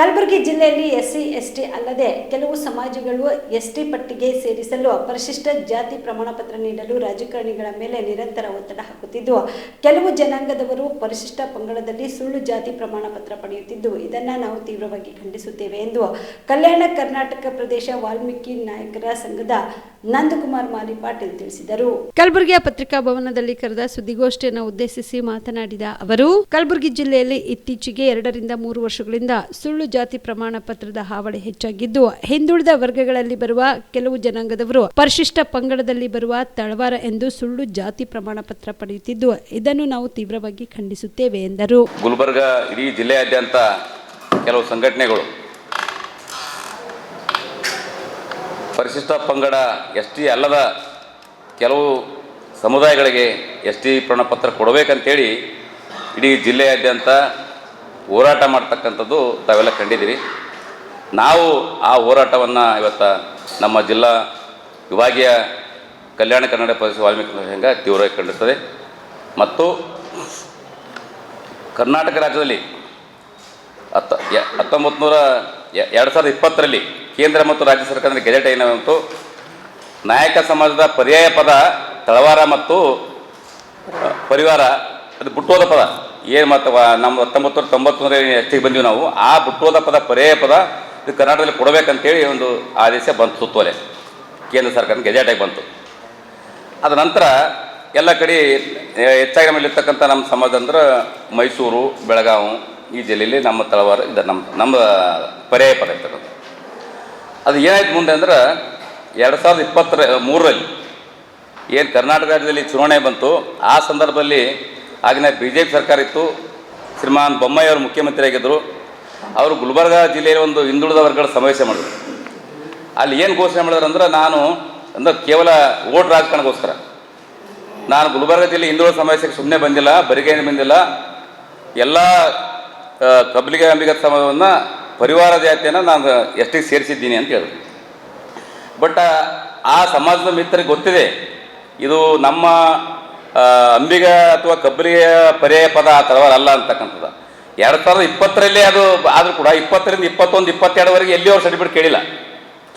ಕಲಬುರಗಿ ಜಿಲ್ಲೆಯಲ್ಲಿ SC, ST ಅಲ್ಲದೆ ಕೆಲವು ಸಮಾಜಗಳು ಎಸ್ಟಿ ಪಟ್ಟಿಗೆ ಸೇರಿಸಲು ಪರಿಶಿಷ್ಟ ಜಾತಿ ಪ್ರಮಾಣ ಪತ್ರ ನೀಡಲು ರಾಜಕಾರಣಿಗಳ ಮೇಲೆ ನಿರಂತರ ಒತ್ತಡ ಹಾಕುತ್ತಿದ್ದು, ಕೆಲವು ಜನಾಂಗದವರು ಪರಿಶಿಷ್ಟ ಪಂಗಡದಲ್ಲಿ ಸುಳ್ಳು ಜಾತಿ ಪ್ರಮಾಣ ಪತ್ರ ಪಡೆಯುತ್ತಿದ್ದು, ಇದನ್ನು ನಾವು ತೀವ್ರವಾಗಿ ಖಂಡಿಸುತ್ತೇವೆ ಎಂದು ಕಲ್ಯಾಣ ಕರ್ನಾಟಕ ಪ್ರದೇಶ ವಾಲ್ಮೀಕಿ ನಾಯಕರ ಸಂಘದ ನಂದಕುಮಾರ್ ಮಾಲಿ ಪಾಟೀಲ್ ತಿಳಿಸಿದರು. ಕಲಬುರಗಿಯ ಪತ್ರಿಕಾ ಭವನದಲ್ಲಿ ಕರೆದ ಸುದ್ದಿಗೋಷ್ಠಿಯನ್ನು ಉದ್ದೇಶಿಸಿ ಮಾತನಾಡಿದ ಅವರು ಕಲಬುರಗಿ ಜಿಲ್ಲೆಯಲ್ಲಿ ಇತ್ತೀಚೆಗೆ ಎರಡರಿಂದ ಮೂರು ವರ್ಷಗಳಿಂದ ಸುಳ್ಳು ಜಾತಿ ಪ್ರಮಾಣ ಪತ್ರದ ಹಾವಳಿ ಹೆಚ್ಚಾಗಿದ್ದು ಹಿಂದುಳಿದ ವರ್ಗಗಳಲ್ಲಿ ಬರುವ ಕೆಲವು ಜನಾಂಗದವರು ಪರಿಶಿಷ್ಟ ಪಂಗಡದಲ್ಲಿ ಬರುವ ತಳವಾರ ಎಂದು ಸುಳ್ಳು ಜಾತಿ ಪ್ರಮಾಣ ಪತ್ರ ಪಡೆಯುತ್ತಿದ್ದು ಇದನ್ನು ನಾವು ತೀವ್ರವಾಗಿ ಖಂಡಿಸುತ್ತೇವೆ ಎಂದರು. ಗುಲ್ಬರ್ಗ ಇಡೀ ಜಿಲ್ಲೆಯಾದ್ಯಂತ ಕೆಲವು ಸಂಘಟನೆಗಳು ಪರಿಶಿಷ್ಟ ಪಂಗಡ ಎಸ್ ಟಿ ಅಲ್ಲದ ಕೆಲವು ಸಮುದಾಯಗಳಿಗೆ ಎಸ್ ಟಿ ಪ್ರಮಾಣಪತ್ರ ಕೊಡಬೇಕಂತೇಳಿ ಇಡೀ ಜಿಲ್ಲೆಯಾದ್ಯಂತ ಹೋರಾಟ ಮಾಡ್ತಕ್ಕಂಥದ್ದು ತಾವೆಲ್ಲ ಕಂಡಿದ್ದೀರಿ. ನಾವು ಆ ಹೋರಾಟವನ್ನು ಇವತ್ತು ನಮ್ಮ ಜಿಲ್ಲಾ ವಿಭಾಗೀಯ ಕಲ್ಯಾಣ ಕನ್ನಡ ಪ್ರದೇಶ ವಾಲ್ಮೀಕಿ ಸಂಘ ತೀವ್ರವಾಗಿ ಕಂಡಿರ್ತದೆ ಮತ್ತು ಕರ್ನಾಟಕ ರಾಜ್ಯದಲ್ಲಿ ಹತ್ತ ಹತ್ತೊಂಬತ್ತು ನೂರ ಎರಡು ಸಾವಿರದ ಇಪ್ಪತ್ತರಲ್ಲಿ ಕೇಂದ್ರ ಮತ್ತು ರಾಜ್ಯ ಸರ್ಕಾರದ ಗೆಜೆಟ್ ಏನಾದಂತು ನಾಯಕ ಸಮಾಜದ ಪರ್ಯಾಯ ಪದ, ತಳವಾರ ಮತ್ತು ಪರಿವಾರ, ಅದು ಬುಟ್ಟೋದ ಪದ. ಏನು ಮತ್ತು ನಮ್ಮ ಹತ್ತೊಂಬತ್ತು ನೂರ ತೊಂಬತ್ತೊಂದರಲ್ಲಿ ಎಷ್ಟಿಗೆ ಬಂದೀವಿ ನಾವು, ಆ ಬುಟ್ಟೋದ ಪದ, ಪರ್ಯಾಯ ಪದ ಇದು ಕರ್ನಾಟಕದಲ್ಲಿ ಕೊಡಬೇಕಂತೇಳಿ ಒಂದು ಆದೇಶ ಬಂತು ಸುತ್ತೋಲೆ. ಕೇಂದ್ರ ಸರ್ಕಾರದ ಗೆಜೆಟಾಗಿ ಬಂತು. ಅದ ನಂತರ ಎಲ್ಲ ಕಡೆ ಹೆಚ್ಚಾಗಿ ಹೆಚ್ಚಾಗಿ ನಮ್ಮಲ್ಲಿರ್ತಕ್ಕಂಥ ನಮ್ಮ ಸಮಾಜ ಅಂದ್ರೆ ಮೈಸೂರು, ಬೆಳಗಾವಿ, ಈ ಜಿಲ್ಲೆಯಲ್ಲಿ ನಮ್ಮ ತಳವಾರ, ಇದೆ ನಮ್ಮ ನಮ್ಮ ಪರ್ಯಾಯ ಪದ ಇರ್ತಕ್ಕಂಥ ಅದು ಏನಾಯ್ತು ಮುಂದೆ ಅಂದ್ರೆ ಎರಡು ಸಾವಿರದ ಇಪ್ಪತ್ತರ, ಮೂರರಲ್ಲಿ ಏನು ಕರ್ನಾಟಕ ರಾಜ್ಯದಲ್ಲಿ ಚುನಾವಣೆ ಬಂತು, ಆ ಸಂದರ್ಭದಲ್ಲಿ ಆಗಿನ ಬಿ ಜೆ ಪಿ ಸರ್ಕಾರ ಇತ್ತು. ಶ್ರೀಮಾನ್ ಬೊಮ್ಮಾಯಿ ಅವರು ಮುಖ್ಯಮಂತ್ರಿ ಆಗಿದ್ದರು. ಅವರು ಗುಲ್ಬರ್ಗ ಜಿಲ್ಲೆಯಲ್ಲಿ ಒಂದು ಹಿಂದುಳಿದ ವರ್ಗಗಳ ಸಮಾವೇಶ ಮಾಡಿದ್ರು. ಅಲ್ಲಿ ಏನು ಘೋಷಣೆ ಮಾಡಿದ್ರು ಅಂದ್ರೆ ನಾನು ಅಂದ್ರೆ ಕೇವಲ ಓಟ್ ರಾಜಕಾರಣಕ್ಕೋಸ್ಕರ. ನಾನು ಗುಲ್ಬರ್ಗ ಜಿಲ್ಲೆ ಹಿಂದುಳಿದ ಸಮಾವೇಶಕ್ಕೆ ಸುಮ್ಮನೆ ಬಂದಿಲ್ಲ ಬರಿಗೇನೆ ಬಂದಿಲ್ಲ. ಎಲ್ಲ ಕಬ್ಲಿಗೆ ಅಂಬಿಗ ಸಮಾಜವನ್ನು ಪರಿವಾರ ಜಾತಿಯನ್ನು ನಾನು ಎಷ್ಟಿಗೆ ಸೇರಿಸಿದ್ದೀನಿ ಅಂತ ಹೇಳಿದ್ರು. ಬಟ್, ಆ ಸಮಾಜದ ಮಿತ್ರರಿಗೆ ಗೊತ್ತಿದೆ, ಇದು ನಮ್ಮ ಅಂಬಿಗ ಅಥವಾ ಕಬ್ಬಲಿಗೆ ಪರ್ಯಾಯ ಪದ ಆ ತಳವಾರ ಅಲ್ಲ ಅಂತಕ್ಕಂಥದ್ದು. ಎರಡು ಸಾವಿರದ ಇಪ್ಪತ್ತರಲ್ಲಿ ಅದು ಆದರೂ ಕೂಡ ಇಪ್ಪತ್ತರಿಂದ ಇಪ್ಪತ್ತೊಂದು, ಇಪ್ಪತ್ತೆರಡವರೆಗೆ ಎಲ್ಲಿ ಅವ್ರು ಸರ್ಟಿಫಿಕೇಟ್ ಕೇಳಿಲ್ಲ.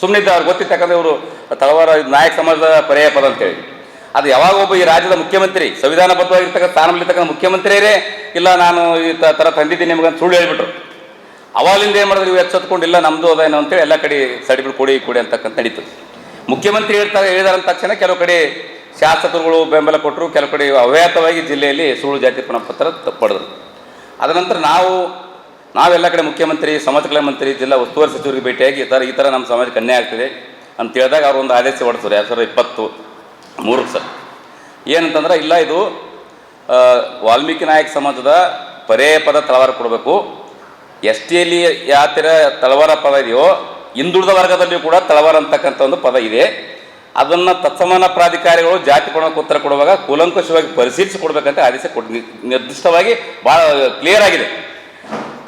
ಸುಮ್ಮನೆ ಅವ್ರಿಗೆ ಗೊತ್ತಿತ್ತು ಯಾಕಂದ್ರೆ ಇವರು ತಳವಾರ ನಾಯಕ ಸಮಾಜದ ಪರ್ಯಾಯ ಪದ ಅಂತೇಳಿ ಅದು ಯಾವಾಗ ಒಬ್ಬ ಈ ರಾಜ್ಯದ ಮುಖ್ಯಮಂತ್ರಿ, ಸಂವಿಧಾನಬದ್ಧವಾಗಿರ್ತಕ್ಕಂಥ ಸ್ಥಾನದಲ್ಲಿರ್ತಕ್ಕಂಥ ಮುಖ್ಯಮಂತ್ರಿಯರೇ, ಇಲ್ಲ ನಾನು ಈ ಥರ ತಂದಿದ್ದೀನಿ ನಿಮ್ಗೆ ಅಂತ ಸುಳ್ಳು ಹೇಳ್ಬಿಟ್ರು. ಅವಾಗಲಿಂದ ಏನು ಮಾಡಿದ್ರು ಇವು ಎಚ್ಚೆತ್ಕೊಂಡಿಲ್ಲ ನಮ್ಮದು ಅದೇನೋ ಅಂತೇಳಿ ಎಲ್ಲ ಕಡೆ ಸರ್ಟಿಫಿಕೇಟ್ ಕೊಡಿ ಕೊಡಿ ಅಂತಕ್ಕಂಥ ನಡೀತು. ಮುಖ್ಯಮಂತ್ರಿ ಹೇಳ್ತಾ, ಹೇಳಿದಾರಂತ ತಕ್ಷಣ ಕೆಲವು ಕಡೆ ಶಾಸಕರುಗಳು ಬೆಂಬಲ ಕೊಟ್ಟರು, ಕೆಲವು ಕಡೆ ಅವ್ಯಾತವಾಗಿ ಜಿಲ್ಲೆಯಲ್ಲಿ ಸುಳ್ಳು ಜಾತಿ ಪ್ರಮಾಣಪತ್ರ ಪಡೆದ್ರು. ಅದ ನಂತರ ನಾವು, ನಾವೆಲ್ಲ ಕಡೆ ಮುಖ್ಯಮಂತ್ರಿ ಸಮಾಜ ಕಲ್ಯಾಣ ಮಂತ್ರಿ, ಜಿಲ್ಲಾ ಉಸ್ತುವಾರಿ ಸಚಿವರಿಗೆ ಭೇಟಿಯಾಗಿ, ಈ ಥರ ಈ ಥರ ನಮ್ಮ ಸಮಾಜಕ್ಕೆ ಅನ್ಯಾಯ ಆಗ್ತಿದೆ ಅಂತ ಹೇಳಿದಾಗ ಅವರು ಒಂದು ಆದೇಶ ಹೊಡೆಸ್ತಾರೆ ಎರಡು ಸಾವಿರದ ಇಪ್ಪತ್ತು ಮೂರು ಸರ್ ಏನಂತಂದ್ರೆ, ಇಲ್ಲ, ಇದು ವಾಲ್ಮೀಕಿ ನಾಯಕ ಸಮಾಜದ ಪರೇ ಪದ ತಳವಾರ ಕೊಡಬೇಕು. ಎಸ್ ಟಿಯಲ್ಲಿ ಯಾವ ಥರ ತಳವಾರ ಪದ ಇದೆಯೋ, ಹಿಂದುಳಿದ ವರ್ಗದಲ್ಲಿಯೂ ಕೂಡ ತಳವಾರ ಅಂತಕ್ಕಂಥ ಒಂದು ಪದ ಇದೆ. ಅದನ್ನು ತತ್ಸಮಾನ ಪ್ರಾಧಿಕಾರಿಗಳು ಜಾತಿ ಕೊಡೋಕೆ ಉತ್ತರ ಕೊಡುವಾಗ ಕೂಲಂಕುಷವಾಗಿ ಪರಿಶೀಲಿಸಿ ಕೊಡಬೇಕಂತ ಆದೇಶ ನಿ- ನಿರ್ದಿಷ್ಟವಾಗಿ ಭಾಳ ಕ್ಲಿಯರ್ ಆಗಿದೆ.